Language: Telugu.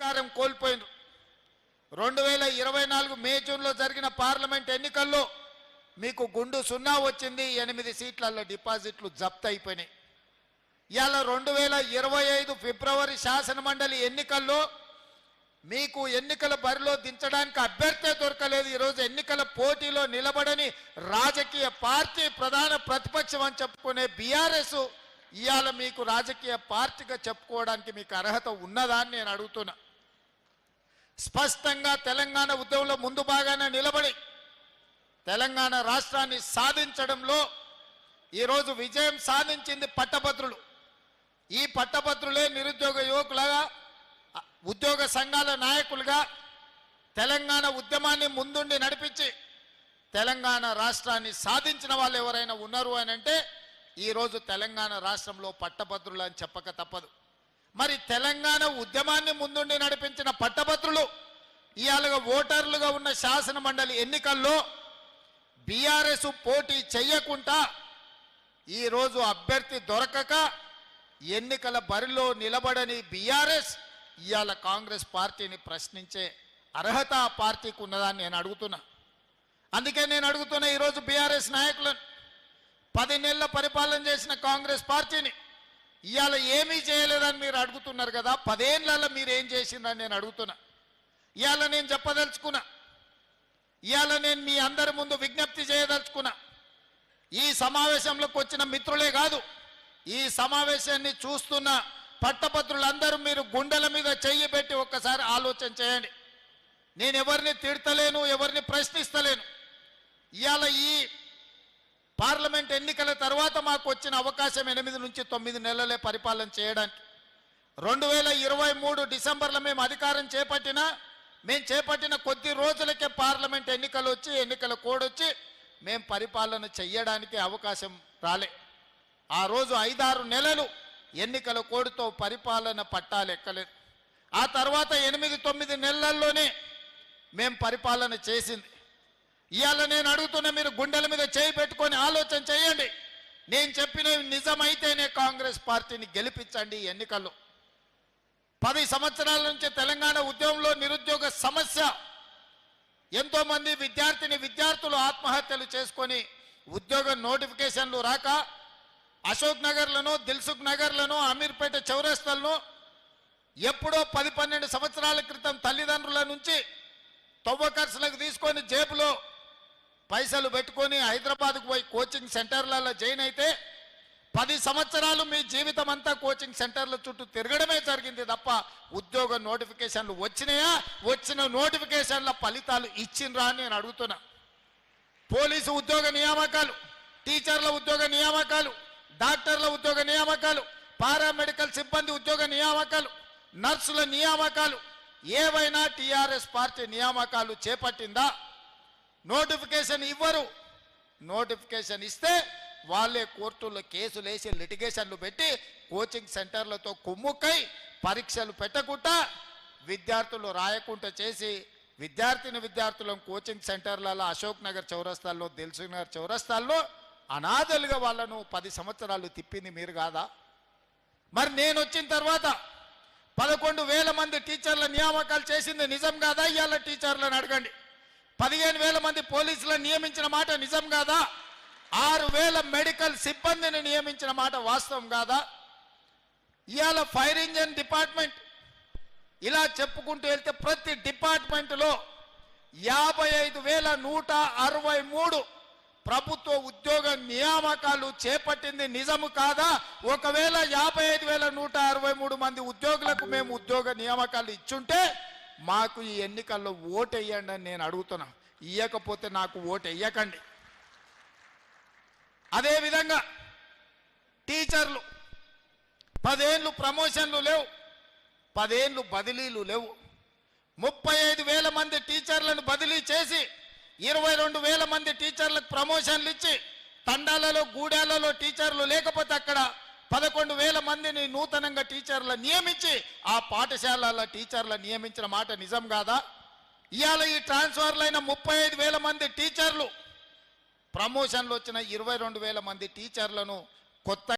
అధికారం కోల్పోయినారు. రెండు వేల ఇరవై నాలుగు మే జూన్లో జరిగిన పార్లమెంట్ ఎన్నికల్లో మీకు గుండు సున్నా వచ్చింది ఎనిమిది సీట్లలో డిపాజిట్లు జప్తు అయిపోయినాయి. ఇవాళ రెండు వేల ఇరవై ఐదు ఫిబ్రవరి శాసన మండలి ఎన్నికల్లో మీకు ఎన్నికల బరిలో దించడానికి అభ్యర్థే దొరకలేదు. ఈరోజు ఎన్నికల పోటీలో నిలబడని రాజకీయ పార్టీ ప్రధాన ప్రతిపక్షం అని చెప్పుకునే బీఆర్ఎస్ ఇవాళ మీకు రాజకీయ పార్టీగా చెప్పుకోవడానికి మీకు అర్హత ఉన్నదా అని నేను అడుగుతున్నా. స్పష్టంగా తెలంగాణ ఉద్యమంలో ముందు భాగాన నిలబడి తెలంగాణ రాష్ట్రాన్ని సాధించడంలో ఈరోజు విజయం సాధించింది పట్టభద్రులు. ఈ పట్టభద్రులే నిరుద్యోగ యువకులుగా ఉద్యోగ సంఘాల నాయకులుగా తెలంగాణ ఉద్యమాన్ని ముందుండి నడిపించి తెలంగాణ రాష్ట్రాన్ని సాధించిన వాళ్ళు ఎవరైనా ఉన్నారు అని అంటే ఈరోజు తెలంగాణ రాష్ట్రంలో పట్టభద్రులు అని చెప్పక తప్పదు. మరి తెలంగాణ ఉద్యమాన్ని ముందుండి నడిపించిన పట్టభద్రులు ఇవాళగా ఓటర్లుగా ఉన్న శాసన మండలి ఎన్నికల్లో బీఆర్ఎస్ పోటీ చెయ్యకుండా ఈరోజు అభ్యర్థి దొరకక ఎన్నికల బరిలో నిలబడని బీఆర్ఎస్ ఇవాళ కాంగ్రెస్ పార్టీని ప్రశ్నించే అర్హత ఆ పార్టీకి ఉన్నదని నేను అడుగుతున్నా. అందుకే నేను అడుగుతున్నా ఈరోజు బీఆర్ఎస్ నాయకులను పది నెలల పరిపాలన చేసిన కాంగ్రెస్ పార్టీని ఇవాళ ఏమీ చేయలేదని మీరు అడుగుతున్నారు కదా పదేళ్ళలో మీరు ఏం చేసిందని నేను అడుగుతున్నా. ఇవాళ నేను చెప్పదలుచుకున్నా. ఇవాళ నేను మీ అందరి ముందు విజ్ఞప్తి చేయదలుచుకున్నా. ఈ సమావేశంలోకి వచ్చిన మిత్రులే కాదు ఈ సమావేశాన్ని చూస్తున్న పట్టభద్రులందరూ మీరు గుండెల మీద చెయ్యి పెట్టి ఒక్కసారి ఆలోచన చేయండి. నేను ఎవరిని తిడతలేను ఎవరిని ప్రశ్నిస్తలేను. ఇవాళ ఈ పార్లమెంట్ ఎన్నికల తర్వాత మాకు వచ్చిన అవకాశం ఎనిమిది నుంచి తొమ్మిది నెలలే పరిపాలన చేయడానికి. రెండు వేల ఇరవై మూడు డిసెంబర్లో మేము అధికారం చేపట్టినా మేము చేపట్టిన కొద్ది రోజులకే పార్లమెంట్ ఎన్నికలు వచ్చి ఎన్నికల కోడ్ వచ్చి మేము పరిపాలన చెయ్యడానికి అవకాశం రాలే. ఆ రోజు ఐదారు నెలలు ఎన్నికల కోడ్తో పరిపాలన పట్టాలు ఎక్కలేదు ఆ తర్వాత ఎనిమిది తొమ్మిది నెలల్లోనే మేము పరిపాలన చేసింది. ఇవాళ నేను అడుగుతున్న మీరు గుండెల మీద చేయి పెట్టుకొని ఆలోచన చేయండి. నేను చెప్పినవి నిజమైతేనే కాంగ్రెస్ పార్టీని గెలిపించండి ఎన్నికల్లో. పది సంవత్సరాల నుంచి తెలంగాణ ఉద్యమంలో నిరుద్యోగ సమస్య. ఎంతోమంది విద్యార్థిని విద్యార్థులు ఆత్మహత్యలు చేసుకొని ఉద్యోగ నోటిఫికేషన్లు రాక అశోక్ నగర్లను దిల్సుఖ్ నగర్లను అమీర్పేట చౌరస్తాలను ఎప్పుడో పది పన్నెండు సంవత్సరాల క్రితం తల్లిదండ్రుల నుంచి తవ్వ ఖర్చులకు తీసుకొని జేబులో పైసలు పెట్టుకొని హైదరాబాద్కు పోయి కోచింగ్ సెంటర్లలో జాయిన్ అయితే పది సంవత్సరాలు మీ జీవితం అంతా కోచింగ్ సెంటర్ల చుట్టూ తిరగడమే జరిగింది తప్ప ఉద్యోగ నోటిఫికేషన్లు వచ్చినాయా? వచ్చిన నోటిఫికేషన్ల ఫలితాలు ఇచ్చిండ్రా అని నేను అడుగుతున్నా. పోలీసు ఉద్యోగ నియామకాలు టీచర్ల ఉద్యోగ నియామకాలు డాక్టర్ల ఉద్యోగ నియామకాలు పారామెడికల్ సిబ్బంది ఉద్యోగ నియామకాలు నర్సుల నియామకాలు ఏవైనా టీఆర్ఎస్ పార్టీ నియామకాలు చేపట్టిందా? నోటిఫికేషన్ ఇవ్వరు. నోటిఫికేషన్ ఇస్తే వాళ్ళే కోర్టుల్లో కేసులు వేసి లిటిగేషన్లు పెట్టి కోచింగ్ సెంటర్లతో కుమ్ముక్కై పరీక్షలు పెట్టకుండా విద్యార్థులు రాయకుండా చేసి విద్యార్థిని విద్యార్థులను కోచింగ్ సెంటర్లలో అశోక్ నగర్ చౌరస్తాల్లో దిల్సుఖ్ నగర్ చౌరస్తాల్లో అనాథలుగా వాళ్ళను పది సంవత్సరాలు తిప్పింది మీరు కాదా? మరి నేను వచ్చిన తర్వాత పదకొండు వేల మంది టీచర్ల నియామకాలు చేసింది నిజం కాదా? ఇవాళ టీచర్లను అడగండి. పదిహేను వేల మంది పోలీసులను నియమించిన మాట నిజం కాదా? ఆరు వేల మెడికల్ సిబ్బందిని నియమించిన మాట వాస్తవం కాదా? ఇవాళ ఫైర్ ఇంజన్ డిపార్ట్మెంట్ ఇలా చెప్పుకుంటూ వెళ్తే ప్రతి డిపార్ట్మెంట్లో యాభై ఐదు వేల నూట అరవై మూడు ప్రభుత్వ ఉద్యోగ నియామకాలు చేపట్టింది నిజము కాదా? ఒకవేళ యాభై ఐదు వేల నూట అరవై మూడు మంది ఉద్యోగులకు మేము ఉద్యోగ నియామకాలు ఇచ్చుంటే మాకు ఈ ఎన్నికల్లో ఓటు వేయండి అని నేను అడుగుతున్నా. ఇయ్యకపోతే నాకు ఓటు వేయకండి అదేవిధంగా టీచర్లు పదేళ్ళు ప్రమోషన్లు లేవు పదేళ్ళు బదిలీలు లేవు. ముప్పై ఐదు వేల మంది టీచర్లను బదిలీ చేసి ఇరవై రెండు వేల మంది టీచర్లకు ప్రమోషన్లు ఇచ్చి తండాలలో గూడాలలో టీచర్లు లేకపోతే అక్కడ పదకొండు వేల మందిని నూతనంగా టీచర్ల నియమించి ఆ పాఠశాలల టీచర్ల నియమించిన మాట నిజం కాదా? ఇవాళ ఈ ట్రాన్స్ఫర్లైన ముప్పై ఐదు వేల మంది టీచర్లు ప్రమోషన్లు వచ్చిన ఇరవై రెండు వేల మంది టీచర్లను కొత్త